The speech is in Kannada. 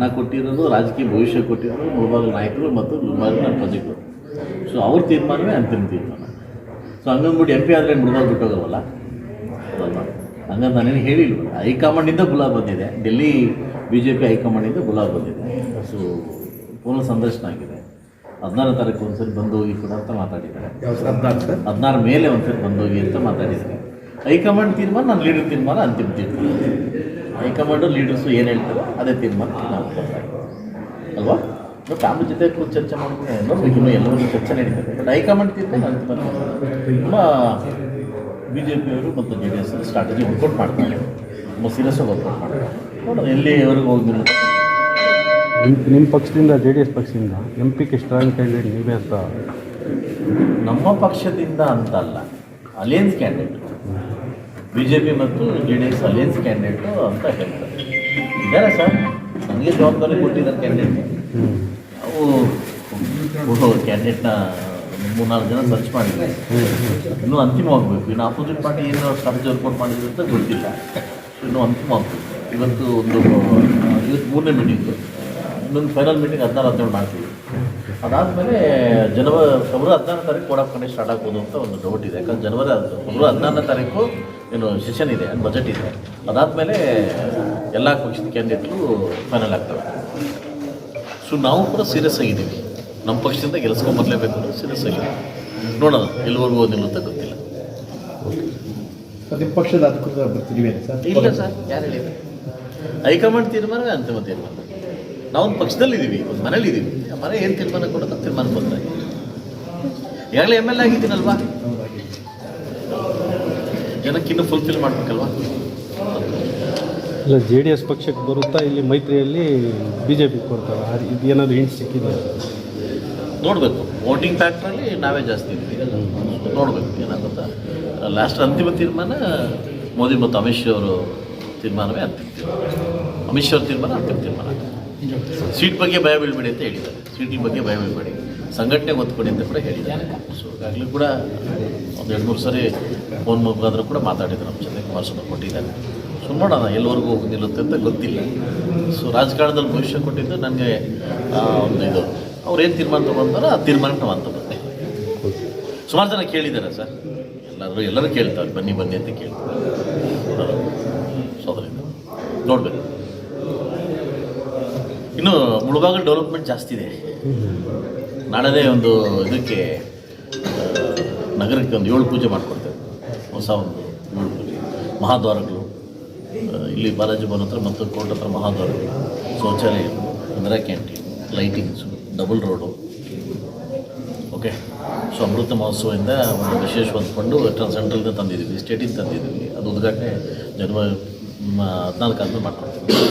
ಅನ್ನ ಕೊಟ್ಟಿರೋದು ರಾಜಕೀಯ ಭವಿಷ್ಯ ಕೊಟ್ಟಿರೋದು ಮುಳಬಾಗಿಲು ನಾಯಕರು ಮತ್ತು ಮುಳಬಾಗಿಲಿನ ಪ್ರಜೆಗಳು. ಸೊ ಅವ್ರ ತೀರ್ಮಾನವೇ ಅಂತಿಮ ತೀರ್ಮಾನ. ಸೊ ಹಂಗಂದ್ಬಿಟ್ಟು ಎಂ ಪಿ ಆದರೆ ಮುಳಬಾಗಿಲು ಬಿಟ್ಟೋಗಲ್ವಲ್ಲ? ಅಲ್ವಾ? ಹಂಗಂತ ನಾನೇನು ಹೇಳಿಲ್ವ ಹೈಕಮಾಂಡಿಂದ ಗುಲಾಬ್ ಬಂದಿದೆ. ಡೆಲ್ಲಿ ಬಿ ಜೆ ಪಿ ಹೈಕಮಾಂಡಿಂದ ಗುಲಾಬ್ ಬಂದಿದೆ. ಸೊ ಪೂರ್ಣ ಸಂದರ್ಶನ ಆಗಿದೆ. ಹದಿನಾರು ತಾರೀಕು ಒಂದ್ಸರಿ ಬಂದು ಹೋಗಿ ಕೂಡ ಅಂತ ಮಾತಾಡಿದ್ದಾರೆ. ಹದಿನಾರು ಮೇಲೆ ಒಂದ್ಸರಿ ಬಂದು ಹೋಗಿ ಅಂತ ಮಾತಾಡಿದ್ದಾರೆ. ಹೈಕಮಾಂಡ್ ತೀರ್ಮಾನ ನಾನು ಲೀಡರ್ ತೀರ್ಮಾನ ಅಂತಿಮ ತೀರ್ಮಾನ. ಹೈಕಮಾಂಡು ಲೀಡರ್ಸು ಏನು ಹೇಳ್ತಾರೋ ಅದೇ ತೀರ್ಮಾನ ನಾವು ಅಲ್ವಾ? ಬಟ್ ಫ್ಯಾಮಿಲಿ ಜೊತೆ ಕೂತು ಚರ್ಚೆ ಮಾಡಿದ್ರೆ ಇನ್ನೂ ಎಲ್ಲರೂ ಚರ್ಚೆ ನಡೀತಾರೆ ಬಟ್ ಹೈಕಮಾಂಡ್ ತೀರ್ಮಾನ ಅಂತಿಮ ನಮ್ಮ ಬಿ ಜೆ ಪಿಯವರು ಮತ್ತು J D S strategy workout ಮಾಡ್ತಾರೆ ತುಂಬ ಸೀರಿಯಸ್ ವರ್ಕೌಟ್ ಮಾಡ್ತಾರೆ ಎಲ್ಲಿ ಎಲ್ಲಿವರೆಗೂ ಹೋಗಿ ನಿಮ್ಮ ನಿಮ್ಮ ಪಕ್ಷದಿಂದ ಜೆ ಡಿ ಎಸ್ ಪಕ್ಷದಿಂದ ಎಂ ಕೆ ಸ್ಟ್ರಾಂಗ್ ಕ್ಯಾಂಡಿಡೇಟ್ ನೀವೇ ಅಂತ. ನಮ್ಮ ಪಕ್ಷದಿಂದ ಅಂತ ಅಲ್ಲ alliance candidate B J P ಮತ್ತು J D S alliance candidate ಅಂತ ಹೇಳ್ತಾರೆ. ಇದ್ದಾರೆ ಸರ್. ನನಗೆ ಜವಾಬ್ದಾರಿ ಕೊಟ್ಟಿದ್ದಾರೆ ಕ್ಯಾಂಡಿಡೇಟ್ ಅವು ಕ್ಯಾಂಡಿಡೇಟ್ನ ಮೂರ್ನಾಲ್ಕು ಜನ ಸರ್ಚ್ ಮಾಡಿದ್ದಾರೆ ಇನ್ನೂ ಅಂತಿಮವಾಗಬೇಕು. ಇನ್ನು ಅಪೋಸಿಟ್ ಪಾರ್ಟಿ ಏನು ಸ್ಟ್ರಾಟಜಿ ರಿಪೋರ್ಟ್ ಮಾಡಿದ್ರು ಅಂತ ಗೊತ್ತಿಲ್ಲ. ಇನ್ನೂ ಅಂತಿಮವಾಗಬೇಕು. ಇವತ್ತು ಒಂದು ಇವತ್ತು ಮೂರನೇ ಮೀಟಿಂಗು ಇನ್ನೊಂದು ಫೈನಲ್ ಮೀಟಿಂಗ್ ಹದಿನಾರು ಹದಿನೇಳು ಮಾಡ್ತೀವಿ. ಅದಾದಮೇಲೆ ಜನವರಿ ಫೆಬ್ರವರಿ ಹದಿನಾರನೇ ತಾರೀಕು ಕೋಡ್ ಆಫ್ ಕಂಡಕ್ಟ್ ಸ್ಟಾರ್ಟ್ ಆಗ್ಬೋದು ಅಂತ ಒಂದು ಡೌಟ್ ಇದೆ. ಯಾಕಂದ್ರೆ ಜನವರಿ ಫೆಬ್ರವರಿ ಹದಿನಾರನೇ ತಾರೀಕು ಏನು ಸೆಷನ್ ಇದೆ ಬಜೆಟ್ ಇದೆ. ಅದಾದಮೇಲೆ ಎಲ್ಲ ಪಕ್ಷದ ಕ್ಯಾಂಡಿಡೇಟ್ರು ಫೈನಲ್ ಆಗ್ತವೆ. ಸೊ ನಾವು ಕೂಡ ಸೀರಿಯಸ್ ಆಗಿದ್ದೀವಿ. ನಮ್ಮ ಪಕ್ಷದಿಂದ ಗೆಲ್ಸ್ಕೊಂಬರ್ಲೇಬೇಕು ಅನ್ನೋದು ಸೀರಿಯಸ್ ಆಗಿದೆ ನೋಡೋಣ ಎಲ್ಲಿವರೆಗೂ ಅಂತ ಗೊತ್ತಿಲ್ಲ. ನಿಮ್ಮ ಪಕ್ಷದ ಅಧಿಕೃತ ಬರ್ತೀವಿ ಸರ್ ಇಲ್ಲ ಸರ್ ಯಾರು ಹೇಳಿದ್ರು ಹೈಕಮಾಂಡ್ ತೀರ್ಮಾನವೇ ಅಂತಿಮ ತೀರ್ಮಾನ. ನಾವೊಂದು ಪಕ್ಷದಲ್ಲಿದ್ದೀವಿ ಒಂದು ಮನೇಲಿ ಇದ್ದೀವಿ ಆ ಮನೆ ಏನು ತೀರ್ಮಾನ ಕೊಡೋದು ತೀರ್ಮಾನ ಬಂದರೆ ಈಗಾಗಲೇ ಎಂ ಎಲ್ ಎ ಆಗಿದ್ದೀನಲ್ವಾ? ಜನಕ್ಕಿನ್ನೂ ಜನಕ್ಕೆ ಇನ್ನೂ ಫುಲ್ಫಿಲ್ ಮಾಡಬೇಕಲ್ವಾ? ಇಲ್ಲ ಜೆ ಡಿ ಎಸ್ ಪಕ್ಷಕ್ಕೆ ಬರುತ್ತಾ ಇಲ್ಲಿ ಮೈತ್ರಿಯಲ್ಲಿ ಬಿ ಜೆ ಪಿ ಕೊಡ್ತಾರೆ ಇದು ಏನಾದರೂ ಹಿಂಟ್ ಸಿಕ್ಕಿದೆ ನೋಡಬೇಕು. ವೋಟಿಂಗ್ ಫ್ಯಾಕ್ಟ್ರಲ್ಲಿ ನಾವೇ ಜಾಸ್ತಿ ಇದ್ದೀವಿ. ನೋಡಬೇಕು ಏನಾಗುತ್ತಾ. ಲಾಸ್ಟ್ ಅಂತಿಮ ತೀರ್ಮಾನ ಮೋದಿ ಮತ್ತು ಅಮಿತ್ ಶಾ ಅವರು ತೀರ್ಮಾನವೇ ಅಂತಿಮ ತೀರ್ಮಾನ. ಅಮಿತ್ ಶಾ ಅವ್ರ ತೀರ್ಮಾನ ಅಂತಿಮ ತೀರ್ಮಾನ. ಸೀಟ್ ಬಗ್ಗೆ ಭಯ ಬೀಳ್ಬೇಡಿ ಅಂತ ಹೇಳಿದ್ದಾರೆ. ಸೀಟಿನ ಬಗ್ಗೆ ಭಯ ಬೀಳ್ಬೇಡಿ ಸಂಘಟನೆ ಒತ್ತು ಕೊಡಿ ಅಂತ ಕೂಡ ಹೇಳಿದ್ದಾರೆ. ಸೊ ಈಗಾಗಲೂ ಕೂಡ ಒಂದು ಎರಡು ಮೂರು ಸರಿ ಫೋನ್ ಮುಖಾಂತರ ಕೂಡ ಮಾತಾಡಿದ್ರು ನಮ್ಮ ಜೊತೆ, ಕುಮಾರಸ್ವಾಮಿ ಕೊಟ್ಟಿದ್ದಾರೆ. ಸೊ ನೋಡೋಣ ಎಲ್ಲವರೆಗೂ ನಿಲ್ಲುತ್ತೆ ಅಂತ ಗೊತ್ತಿಲ್ಲ. ಸೊ ರಾಜಕಾರಣದಲ್ಲಿ ಭವಿಷ್ಯ ಕೊಟ್ಟಿದ್ದು ನನಗೆ ಒಂದು ಇದು. ಅವ್ರು ಏನು ತೀರ್ಮಾನ ತೊಗೊಂತಾರೋ ಆ ತೀರ್ಮಾನ ನಾವು ಸುಮಾರು ಜನ ಕೇಳಿದ್ದಾರೆ ಸರ್. ಎಲ್ಲರೂ ಎಲ್ಲರೂ ಕೇಳ್ತಾರೆ, ಬನ್ನಿ ಬನ್ನಿ ಅಂತ ಕೇಳ್ತಾರೆ. ಸೊ ಅದರಿಂದ ನೋಡಬೇಕು. ಇನ್ನು ಮುಳುಬಾಗಲ್ ಡೆವಲಪ್ಮೆಂಟ್ ಜಾಸ್ತಿ ಇದೆ. ನಾಳೆನೇ ಒಂದು ಇದಕ್ಕೆ ನಗರಕ್ಕೆ ಒಂದು ಏಳು ಪೂಜೆ ಮಾಡಿಕೊಡ್ತೇವೆ ಹೊಸ ಒಂದು ಏಳು ಪೂಜೆ. ಮಹಾದ್ವಾರಗಳು ಇಲ್ಲಿ ಬಾಲಾಜಿ ಭವನ್ ಹತ್ರ ಮತ್ತು ಕೋರ್ಟ್ ಹತ್ರ ಮಹಾದ್ವಾರಗಳು, ಶೌಚಾಲಯ Indira canteen lightings double road okay so ಅಮೃತ ಮಹೋತ್ಸವದಿಂದ ಒಂದು ವಿಶೇಷ ಹೊಂದ್ಕೊಂಡು ಸೆಂಟ್ರಲ್ದ ತಂದಿದ್ದೀವಿ. ಸ್ಟೇಟಿಂದ ತಂದಿದ್ದೀವಿ. ಅದು ಉದ್ಘಾಟನೆ ಜನವರಿ ಹದಿನಾಲ್ಕು ಆದ್ಮೇಲೆ ಮಾಡ್ಕೊಡ್ತೀವಿ.